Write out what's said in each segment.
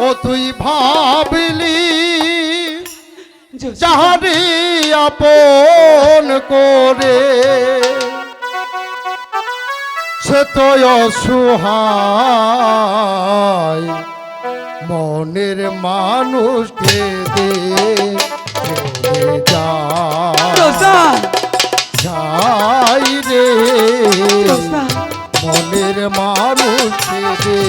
ও তুই ভাবলি যাহারি আপন করে সে তো অসহায় মনের মানুষকে দে যাই রে মনের মানুষকে দে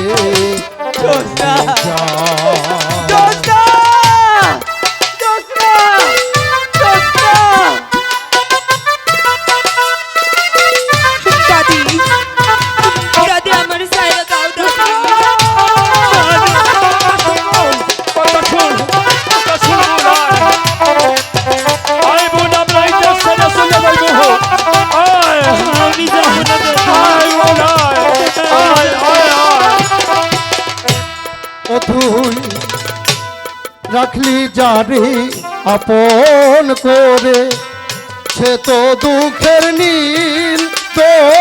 রাখলি যারে আপন করে সে তো দুঃখের নীল দরিয়া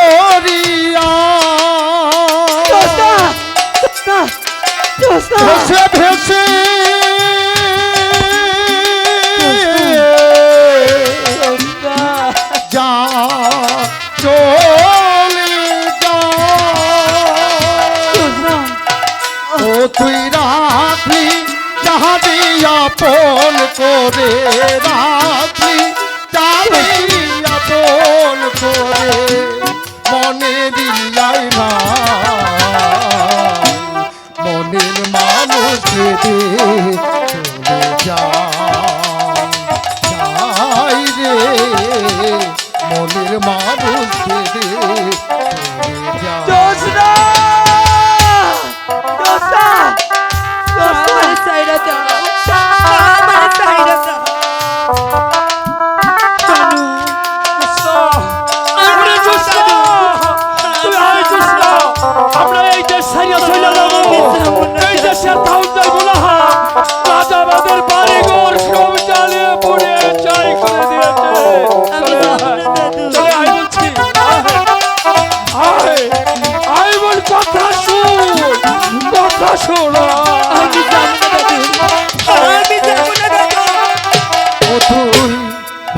করে রাখলি যাহারি বল করে মনে দিলাই না মনের মানুষ দে রাজাবাদের বাড়ি ঘর সব জ্বালিয়ে পুড়ে চাই করে দিয়েছে।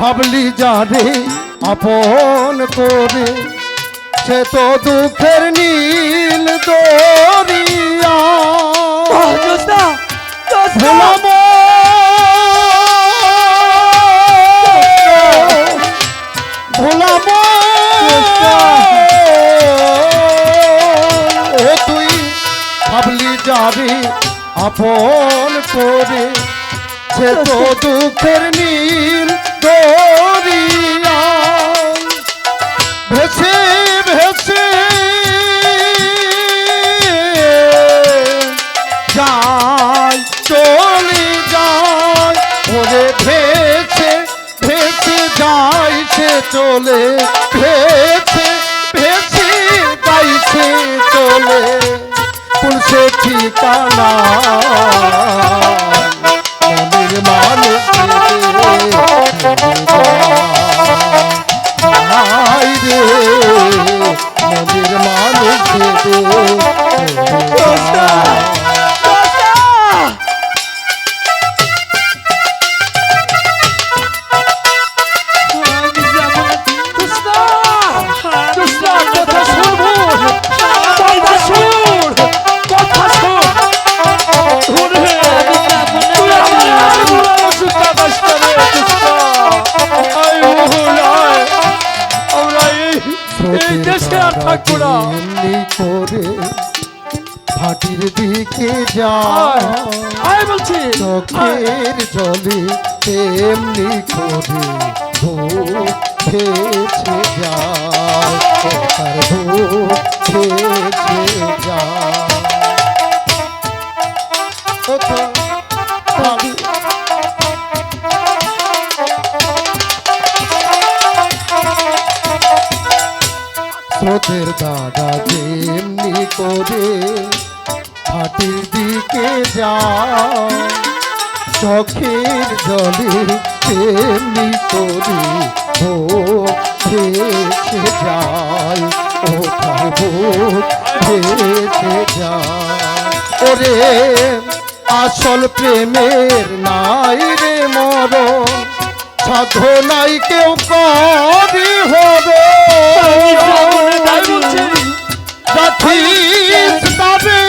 ভাবলি যারে আপন করে, সে তো দুঃখের নীল দরিয়া। ভাবলি যাবি, আপন করে সে তো দুঃখের নীল দরিয়া। ভেসে ভেসে। যায় চলে যায় ওরে ভেসে ভেসে যায় সে চলে ঠিকানা মনের মানুষ রে। মনের মানুষ এই দেশে আর থাকব না। করে ভাটির দিকে যা আয় বলছি। চোখের জলে তেমনি করে যায় স্রোতের দাদা যেমনি করে হাটির দিকে যা চোখের জলে তেমনি করে ভোগ ভেসে যায় ও ভেসে যায়। ওরে আসল প্রেমের নাই রে মরণ সাধনাই কেউ করি হবে। তবে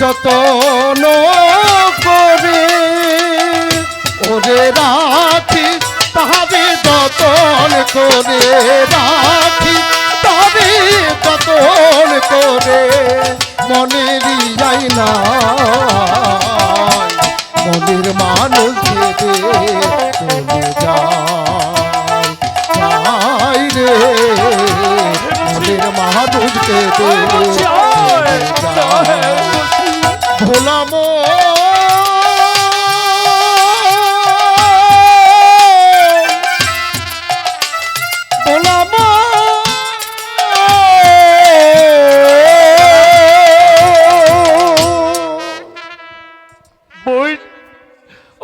যতন করে ওরে রাখিস তাহারে যতন করে রাখিস তবে যতন করে মনেরই যাই না। মনের মানুষ ভেবে চলে যায় রে। মনের মানুষ ভেবে বলছি,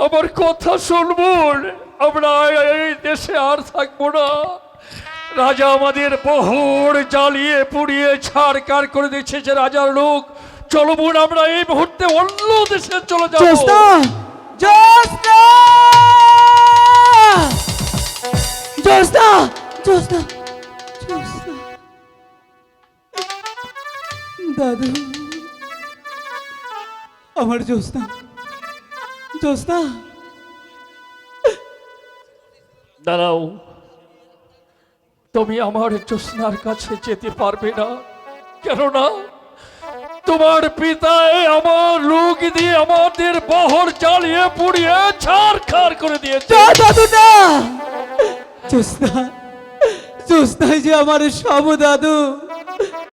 আমার কথা শুনবুন। আমরা এই দেশে আর থাকব না। রাজা আমাদের বহর জ্বালিয়ে পুড়িয়ে ছাড়কার করে দিচ্ছে যে রাজার লোক। চলো বোন আমরা এই মুহূর্তে অন্য দেশে চলে যাব। আমার জ্যোৎস্না জ্যোৎস্না। দাঁড়াও তুমি আমার জ্যোৎস্নার কাছে যেতে পারবে না। কেননা তোমার পিতায় আমার লোক দিয়ে আমাদের বহর জ্বালিয়ে পুড়িয়ে ছাড় খার করে দিয়েছে। দাদু না। জ্যোৎস্না জ্যোৎস্নাই যে আমার সব দাদু।